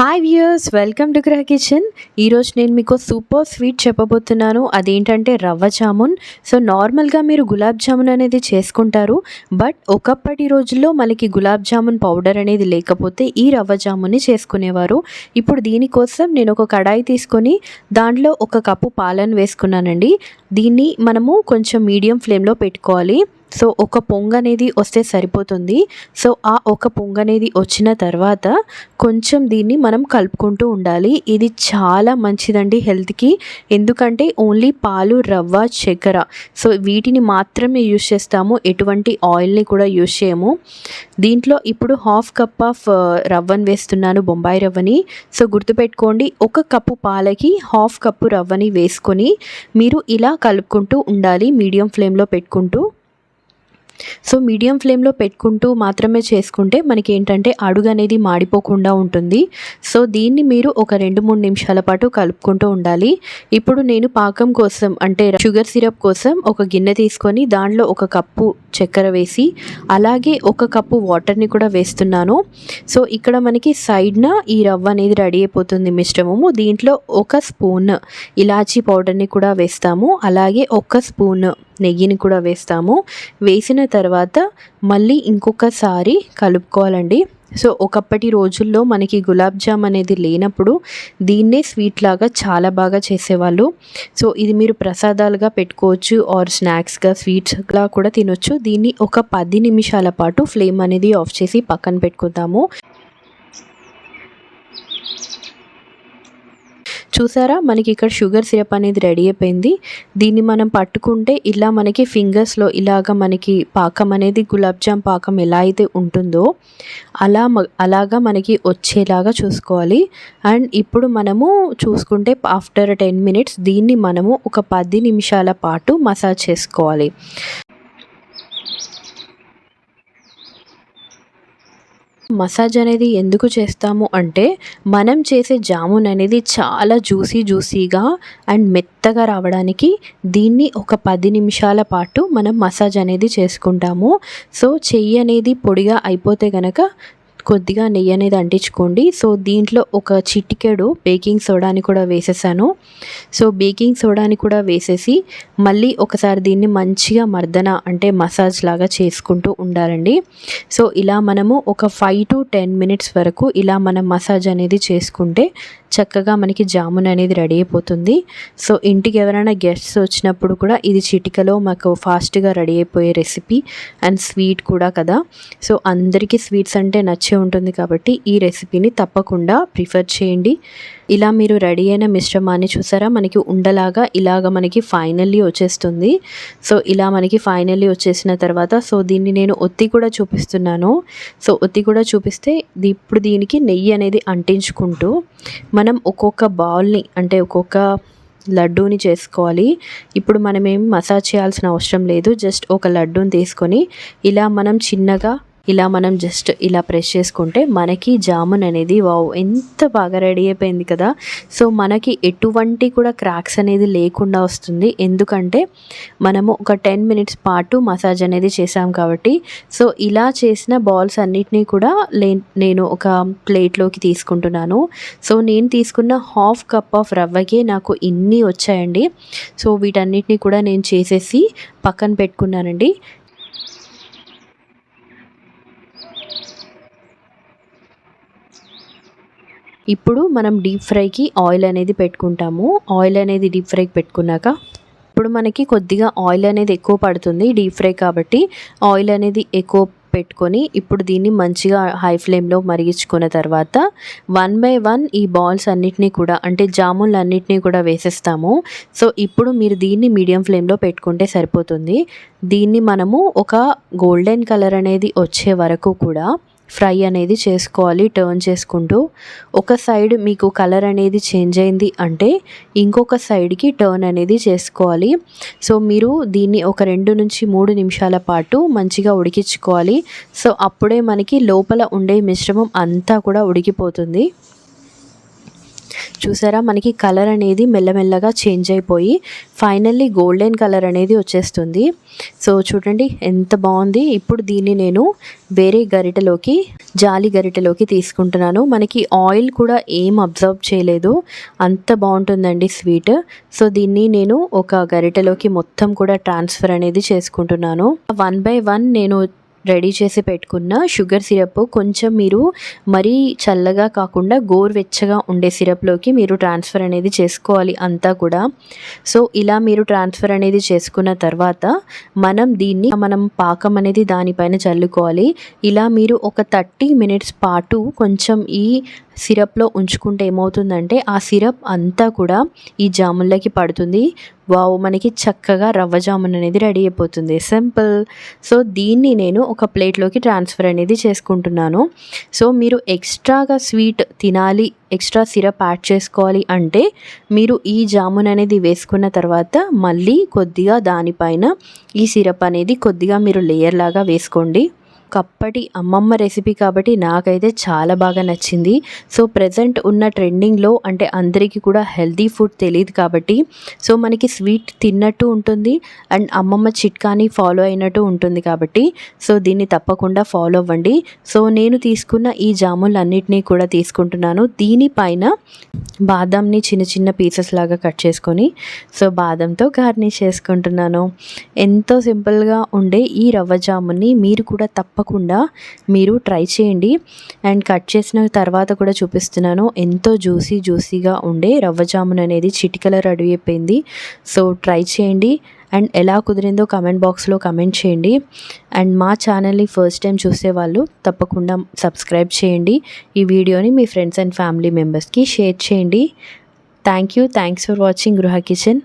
Hi viewers welcome to Graha kitchen ఈరోజు నేను మీకు సూపర్ స్వీట్ చెప్పబోతున్నాను. అదేంటంటే రవ్వ జామున్. సో నార్మల్గా మీరు గులాబ్ జామున్ అనేది చేసుకుంటారు. బట్ ఒకప్పటి రోజుల్లో మనకి గులాబ్ జామున్ పౌడర్ అనేది లేకపోతే ఈ రవ్వ జామున్ని చేసుకునేవారు. ఇప్పుడు దీనికోసం నేను ఒక కడాయి తీసుకొని దాంట్లో ఒక కప్పు పాలను వేసుకున్నానండి. దీన్ని మనము కొంచెం మీడియం ఫ్లేమ్లో పెట్టుకోవాలి. సో ఒక పొంగు అనేది వస్తే సరిపోతుంది. సో ఆ ఒక పొంగు అనేది వచ్చిన తర్వాత కొంచెం దీన్ని మనం కలుపుకుంటూ ఉండాలి. ఇది చాలా మంచిదండి హెల్త్కి. ఎందుకంటే ఓన్లీ పాలు రవ్వ చక్కెర. సో వీటిని మాత్రమే యూజ్ చేస్తాము. ఎటువంటి ఆయిల్ని కూడా యూజ్ చేయము. దీంట్లో ఇప్పుడు హాఫ్ కప్ ఆఫ్ రవ్వని వేస్తున్నాను బొంబాయి రవ్వని. సో గుర్తుపెట్టుకోండి ఒక కప్పు పాలకి హాఫ్ కప్పు రవ్వని వేసుకొని మీరు ఇలా కలుపుకుంటూ ఉండాలి మీడియం ఫ్లేమ్లో పెట్టుకుంటూ. సో మీడియం ఫ్లేమ్లో పెట్టుకుంటూ మాత్రమే చేసుకుంటే మనకి ఏంటంటే అడుగు అనేది మాడిపోకుండా ఉంటుంది. సో దీన్ని మీరు ఒక రెండు మూడు నిమిషాల పాటు కలుపుకుంటూ ఉండాలి. ఇప్పుడు నేను పాకం కోసం అంటే షుగర్ సిరప్ కోసం ఒక గిన్నె తీసుకొని దాంట్లో ఒక కప్పు చక్కెర వేసి అలాగే ఒక కప్పు వాటర్ని కూడా వేస్తున్నాను. సో ఇక్కడ మనకి సైడ్న ఈ రవ్వ అనేది రెడీ అయిపోతుంది మిశ్రమము దీంట్లో ఒక స్పూన్ ఇలాచీ పౌడర్ని కూడా వేస్తాము. అలాగే ఒక స్పూన్ నెయ్యిని కూడా వేస్తాము. వేసిన తర్వాత మళ్ళీ ఇంకొకసారి కలుపుకోవాలండి. సో ఒకప్పటి రోజుల్లో మనకి గులాబ్ జామ్ అనేది లేనప్పుడు దీన్నే స్వీట్ లాగా చాలా బాగా చేసేవాళ్ళు. సో ఇది మీరు ప్రసాదాలుగా పెట్టుకోవచ్చు ఆర్ స్నాక్స్గా స్వీట్స్గా కూడా తినొచ్చు. దీన్ని ఒక పది నిమిషాల పాటు ఫ్లేమ్ అనేది ఆఫ్ చేసి పక్కన పెట్టుకుందాము. చూసారా? మనకి ఇక్కడ షుగర్ సిరప్ అనేది రెడీ అయిపోయింది. దీన్ని మనం పట్టుకుంటే ఇలా మనకి ఫింగర్స్లో ఇలాగ మనకి పాకం అనేది గులాబ్ జామ్ పాకం ఎలా అయితే ఉంటుందో అలా అలాగా మనకి వచ్చేలాగా చూసుకోవాలి. అండ్ ఇప్పుడు మనము చూసుకుంటే ఆఫ్టర్ టెన్ మినిట్స్ దీన్ని మనము ఒక పది నిమిషాల పాటు మసాజ్ చేసుకోవాలి. మసాజ్ అనేది ఎందుకు చేస్తాము అంటే మనం చేసే జామున్ అనేది చాలా జ్యూసీ జ్యూసీగా అండ్ మెత్తగా రావడానికి దీన్ని ఒక పది నిమిషాల పాటు మనం మసాజ్ అనేది చేసుకుంటాము. సో చెయ్యి అనేది పొడిగా అయిపోతే కనుక కొద్దిగా నెయ్యి అనేది అంటించుకోండి. సో దీంట్లో ఒక చిటికెడు బేకింగ్ సోడాని కూడా వేసేసాను. సో బేకింగ్ సోడాని కూడా వేసేసి మళ్ళీ ఒకసారి దీన్ని మంచిగా మర్దన అంటే మసాజ్ లాగా చేసుకుంటూ ఉండాలండి. సో ఇలా మనము ఒక ఫైవ్ టు టెన్ మినిట్స్ వరకు ఇలా మనం మసాజ్ అనేది చేసుకుంటే చక్కగా మనకి జామున్ అనేది రెడీ అయిపోతుంది. సో ఇంటికి ఎవరైనా గెస్ట్స్ వచ్చినప్పుడు కూడా ఇది చిటికలో మాకు ఫాస్ట్గా రెడీ అయిపోయే రెసిపీ అండ్ స్వీట్ కూడా కదా. సో అందరికీ స్వీట్స్ అంటే నచ్చే ఉంటుంది కాబట్టి ఈ రెసిపీని తప్పకుండా ప్రిఫర్ చేయండి. ఇలా మీరు రెడీ అయిన మిశ్రమాన్ని చూసారా? మనకి ఉండలాగా ఇలాగ మనకి ఫైనల్లీ వచ్చేస్తుంది. సో ఇలా మనకి ఫైనల్లీ వచ్చేసిన తర్వాత సో దీన్ని నేను ఒత్తి కూడా చూపిస్తున్నాను. సో ఒత్తి కూడా చూపిస్తే ఇప్పుడు దీనికి నెయ్యి అనేది అంటించుకుంటూ మనం ఒక్కొక్క బౌల్ని అంటే ఒక్కొక్క లడ్డూని చేసుకోవాలి. ఇప్పుడు మనం ఏం మసాజ్ చేయాల్సిన అవసరం లేదు. జస్ట్ ఒక లడ్డూని తీసుకొని ఇలా మనం చిన్నగా ఇలా మనం జస్ట్ ఇలా ప్రెస్ చేసుకుంటే మనకి జామున్ అనేది వావ్ ఎంత బాగా రెడీ అయిపోయింది కదా. సో మనకి ఎటువంటి కూడా క్రాక్స్ అనేది లేకుండా వస్తుంది. ఎందుకంటే మనము ఒక టెన్ మినిట్స్ పాటు మసాజ్ అనేది చేసాం కాబట్టి. సో ఇలా చేసిన బాల్స్ అన్నిటినీ కూడా నేను ఒక ప్లేట్లోకి తీసుకుంటున్నాను. సో నేను తీసుకున్న హాఫ్ కప్ ఆఫ్ రవ్వకే నాకు ఇన్ని వచ్చాయండి. సో వీటన్నిటిని కూడా నేను చేసేసి పక్కన పెట్టుకున్నానండి. ఇప్పుడు మనం డీప్ ఫ్రైకి ఆయిల్ అనేది పెట్టుకుంటాము. ఆయిల్ అనేది డీప్ ఫ్రైకి పెట్టుకున్నాక ఇప్పుడు మనకి కొద్దిగా ఆయిల్ అనేది ఎక్కువ పడుతుంది డీప్ ఫ్రై కాబట్టి ఆయిల్ అనేది ఎక్కువ పెట్టుకొని ఇప్పుడు దీన్ని మంచిగా హై ఫ్లేమ్లో మరిగించుకున్న తర్వాత వన్ బై వన్ ఈ బాల్స్ అన్నిటినీ కూడా అంటే జామున్లు అన్నిటినీ కూడా వేసేస్తాము. సో ఇప్పుడు మీరు దీన్ని మీడియం ఫ్లేమ్లో పెట్టుకుంటే సరిపోతుంది. దీన్ని మనము ఒక గోల్డెన్ కలర్ అనేది వచ్చే వరకు కూడా ఫ్రై అనేది చేసుకోవాలి టర్న్ చేసుకుంటూ. ఒక సైడ్ మీకు కలర్ అనేది చేంజ్ అయింది అంటే ఇంకొక సైడ్కి టర్న్ అనేది చేసుకోవాలి. సో మీరు దీన్ని ఒక రెండు నుంచి మూడు నిమిషాల పాటు మంచిగా ఉడికించుకోవాలి. సో అప్పుడే మనకి లోపల ఉండే మిశ్రమం అంతా కూడా ఉడికిపోతుంది. చూసారా? మనకి కలర్ అనేది మెల్లమెల్లగా చేంజ్ అయిపోయి ఫైనల్లీ గోల్డెన్ కలర్ అనేది వచ్చేస్తుంది. సో చూడండి ఎంత బాగుంది. ఇప్పుడు దీన్ని నేను వేరే గరిటెలోకి జాలి గరిటెలోకి తీసుకుంటున్నాను. మనకి ఆయిల్ కూడా ఏం అబ్జర్వ్ చేయలేదు. అంత బాగుంటుందండి స్వీట్. సో దీన్ని నేను ఒక గరిటెలోకి మొత్తం కూడా ట్రాన్స్ఫర్ అనేది చేసుకుంటున్నాను. వన్ బై వన్ నేను రెడీ చేసి పెట్టుకున్న షుగర్ సిరప్ కొంచెం మీరు మరీ చల్లగా కాకుండా గోరువెచ్చగా ఉండే సిరప్లోకి మీరు ట్రాన్స్ఫర్ అనేది చేసుకోవాలి అంతా కూడా. సో ఇలా మీరు ట్రాన్స్ఫర్ అనేది చేసుకున్న తర్వాత మనం దీన్ని మనం పాకం అనేది దానిపైన చల్లుకోవాలి. ఇలా మీరు ఒక థర్టీ మినిట్స్ పాటు కొంచెం ఈ సిరప్లో ఉంచుకుంటే ఏమవుతుందంటే ఆ సిరప్ అంతా కూడా ఈ జాములకి పడుతుంది. వావ్ మనకి చక్కగా రవ్వ జామున్ అనేది రెడీ అయిపోతుంది. సింపుల్. సో దీన్ని నేను ఒక ప్లేట్లోకి ట్రాన్స్ఫర్ అనేది చేసుకుంటున్నాను. సో మీరు ఎక్స్ట్రాగా స్వీట్ తినాలి ఎక్స్ట్రా సిరప్ యాడ్ చేసుకోవాలి అంటే మీరు ఈ జామున్ అనేది వేసుకున్న తర్వాత మళ్ళీ కొద్దిగా దానిపైన ఈ సిరప్ అనేది కొద్దిగా మీరు లేయర్ లాగా వేసుకోండి. ఒకప్పటి అమ్మమ్మ రెసిపీ కాబట్టి నాకైతే చాలా బాగా నచ్చింది. సో ప్రజెంట్ ఉన్న ట్రెండింగ్లో అంటే అందరికీ కూడా హెల్తీ ఫుడ్ తెలియదు కాబట్టి సో మనకి స్వీట్ తిన్నట్టు ఉంటుంది అండ్ అమ్మమ్మ చిట్కాని ఫాలో అయినట్టు ఉంటుంది కాబట్టి సో దీన్ని తప్పకుండా ఫాలో అవ్వండి. సో నేను తీసుకున్న ఈ జామున్లన్నిటినీ కూడా తీసుకుంటున్నాను. దీనిపైన బాదంని చిన్న చిన్న పీసెస్ లాగా కట్ చేసుకొని సో బాదంతో గార్నిష్ చేసుకుంటున్నాను. ఎంతో సింపుల్గా ఉండే ఈ రవ్వ జాముని మీరు కూడా తప్ప తప్పకుండా మీరు ట్రై చేయండి. అండ్ కట్ చేసిన తర్వాత కూడా చూపిస్తున్నాను. ఎంతో జ్యూసీ జ్యూసీగా ఉండే రవ్వ జామున్ అనేది చిటికల రెడీ అయిపోయింది. సో ట్రై చేయండి. అండ్ ఎలా కుదిరిందో కమెంట్ బాక్స్లో కమెంట్ చేయండి. అండ్ మా ఛానల్ని ఫస్ట్ టైం చూసే వాళ్ళు తప్పకుండా సబ్స్క్రైబ్ చేయండి. ఈ వీడియోని మీ ఫ్రెండ్స్ అండ్ ఫ్యామిలీ మెంబర్స్కి షేర్ చేయండి. Thank you thanks for watching Gruha kitchen